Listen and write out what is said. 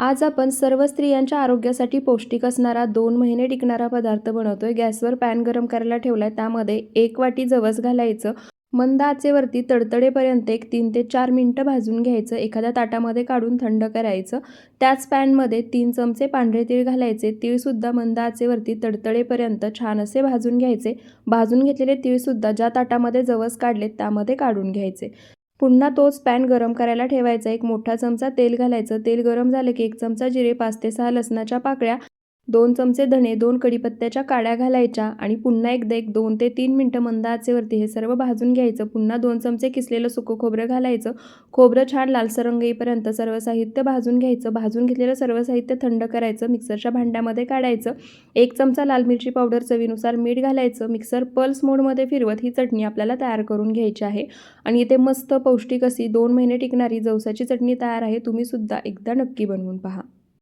आज आपण सर्व स्त्रियांच्या आरोग्यासाठी पौष्टिक असणारा दोन महिने टिकणारा पदार्थ बनवतोय. गॅसवर पॅन गरम करायला ठेवलाय. त्यामध्ये एक वाटी जवस घालायचं. मंद आचेवरती तडतडेपर्यंत एक तीन ते चार मिनटं भाजून घ्यायचं. एखाद्या ताटामध्ये काढून थंड करायचं. त्याच पॅनमध्ये तीन चमचे पांढरे तीळ घालायचे. तीळसुद्धा मंद आचेवरती तडतडेपर्यंत छान असे भाजून घ्यायचे. भाजून घेतलेले तीळसुद्धा ज्या ताटामध्ये जवस काढलेत त्यामध्ये काढून घ्यायचे. पुन्हा तोच पॅन गरम करायला ठेवायचा. एक मोठा चमचा तेल घालायचं. तेल गरम झालं की एक चमचा जिरे पाच ते सहा लसणाच्या पाकळ्या दोन चमचे धणे दोन कढीपत्त्याच्या काड्या घालायच्या आणि पुन्हा एकदा एक दोन ते तीन मिनटं मंद आचेवरती हे सर्व भाजून घ्यायचं. पुन्हा दोन चमचे किसलेलं सुकं खोबरं घालायचं. खोबरं छान लालसर रंग येईपर्यंत सर्व साहित्य भाजून घ्यायचं. भाजून घेतलेलं सर्व साहित्य थंड करायचं. मिक्सरच्या भांड्यामध्ये काढायचं. एक चमचा लाल मिरची पावडर चवीनुसार मीठ घालायचं. मिक्सर पल्स मोडमध्ये फिरवत ही चटणी आपल्याला तयार करून घ्यायची आहे. आणि इथे मस्त पौष्टिक अशी दोन महिने टिकणारी जवसाची चटणी तयार आहे. तुम्हीसुद्धा एकदा नक्की बनवून पहा.